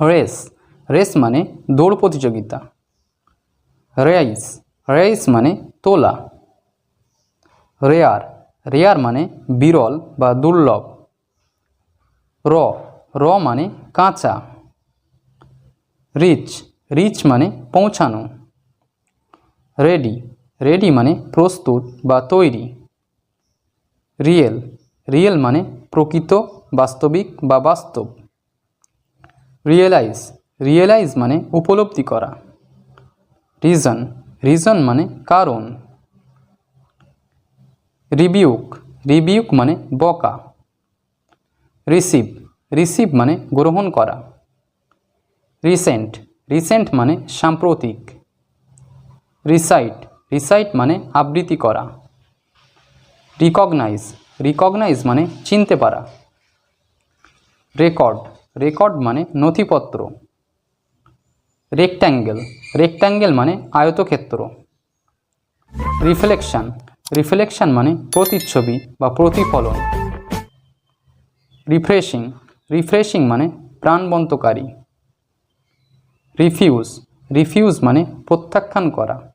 Race race মানে দৌড় প্রতিযোগিতা। রেইস রেইস মানে তোলা। রেয়ার রেয়ার মানে বিরল বা দুর্লভ। র র মানে কাঁচা। রিচ রিচ মানে পৌঁছানো। রেডি রেডি মানে প্রস্তুত বা তৈরি। রিয়েল রিয়েল মানে প্রকৃত, বাস্তবিক বা বাস্তব। রিয়েলাইজ রিয়েলাইজ মানে উপলব্ধি করা। রিজন রিজন মানে কারণ। রিবিউক রিবিউক মানে বকা। রিসিভ রিসিভ মানে গ্রহণ করা। রিসেন্ট রিসেন্ট মানে সাম্প্রতিক। রিসাইট রিসাইট মানে আবৃত্তি করা। রিকগনাইজ রিকগনাইজ মানে চিনতে পারা। রেকর্ড রেকর্ড মানে নথিপত্র। রেক্ট্যাঙ্গেল রেক্ট্যাঙ্গেল মানে আয়তক্ষেত্র। রিফ্লেকশন রিফ্লেকশন মানে প্রতিচ্ছবি বা প্রতিফলন। রিফ্রেশিং রিফ্রেশিং মানে প্রাণবন্তকারী। রিফিউজ রিফিউজ মানে প্রত্যাখ্যান করা।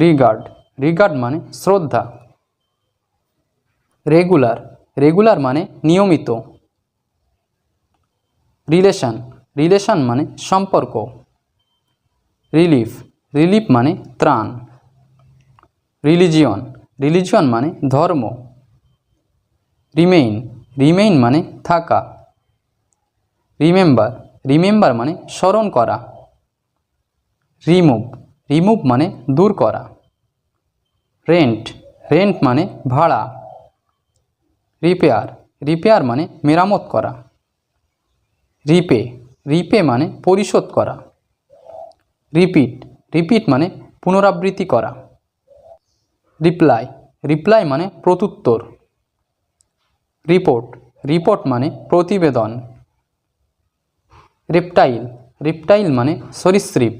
রিগার্ড রিগার্ড মানে শ্রদ্ধা। রেগুলার রেগুলার মানে নিয়মিত। রিলেশন রিলেশন মানে সম্পর্ক। রিলিফ রিলিফ মানে ত্রাণ। রিলিজিয়ন রিলিজিয়ন মানে ধর্ম। রিমেইন রিমেইন মানে থাকা। রিমেম্বার রিমেম্বার মানে স্মরণ করা। রিমুভ রিমুভ মানে দূর করা। রেন্ট রেন্ট মানে ভাড়া। রিপেয়ার রিপেয়ার মানে মেরামত করা। রিপে রিপে মানে পরিশোধ করা। রিপিট রিপিট মানে পুনরাবৃত্তি করা। রিপ্লাই রিপ্লাই মানে প্রত্যুত্তর। রিপোর্ট রিপোর্ট মানে প্রতিবেদন। রেপটাইল রেপটাইল মানে সরীসৃপ।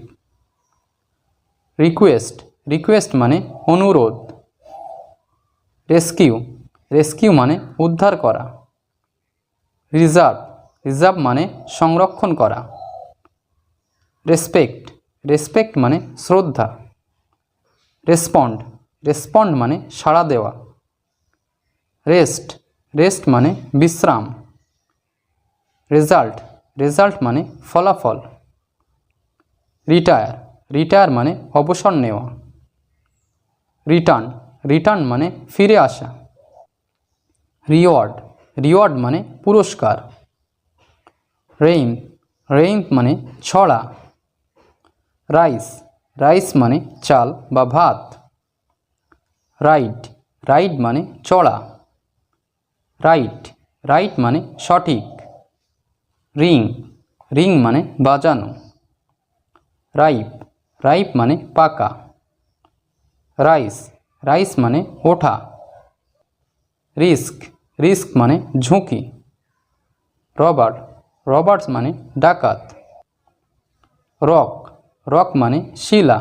রিকোয়েস্ট রিকোয়েস্ট মানে অনুরোধ। রেস্কিউ রেস্কিউ মানে উদ্ধার করা। রিজার্ভ রিজার্ভ মানে সংরক্ষণ করা। রেসপেক্ট রেসপেক্ট মানে শ্রদ্ধা। রেসপন্ড রেসপন্ড মানে সাড়া দেওয়া। রেস্ট রেস্ট মানে বিশ্রাম। রেজাল্ট রেজাল্ট মানে ফলাফল। রিটায়ার রিটায়ার মানে অবসর নেওয়া। রিটার্ন রিটার্ন মানে ফিরে আসা। রিওয়ার্ড রিওয়ার্ড মানে পুরস্কার। রেইন রেইন মানে ছড়া। রাইস রাইস মানে চাল বা ভাত। রাইট রাইট মানে চড়া। রাইট রাইট মানে সঠিক। রিং রিং মানে বাজানো। রাইপ রাইপ মানে পাকা। রাইস রাইস মানে ওঠা। রিস্ক রিস্ক মানে ঝুঁকি। রবার্ট রবার্টস মানে ডাকাত। রক রক মানে শিলা।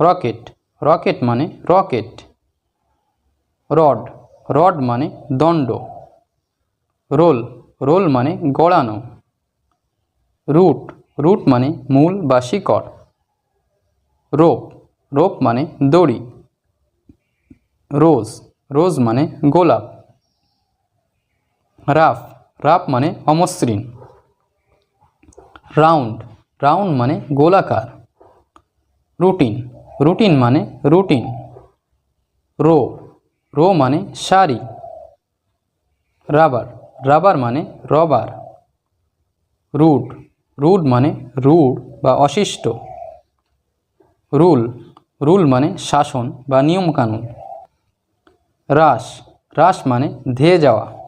রকেট রকেট মানে রকেট। রড রড মানে দণ্ড। রোল রোল মানে গড়ানো। রুট রুট মানে মূল বা শিকড়। রোপ রোপ মানে দড়ি। রোজ রোজ মানে গোলাপ। রাফ রাফ মানে অমসৃণ। রাউন্ড রাউন্ড মানে গোলাকার। রুটিন রুটিন মানে রুটিন। রো রো মানে সারি রাবার রাবার মানে রবার। রুট রুট মানে রুট বা অশিষ্ট। রুল রুল মানে শাসন বা নিয়মকানুন। রাস রাস মানে ধেয়ে যাওয়া।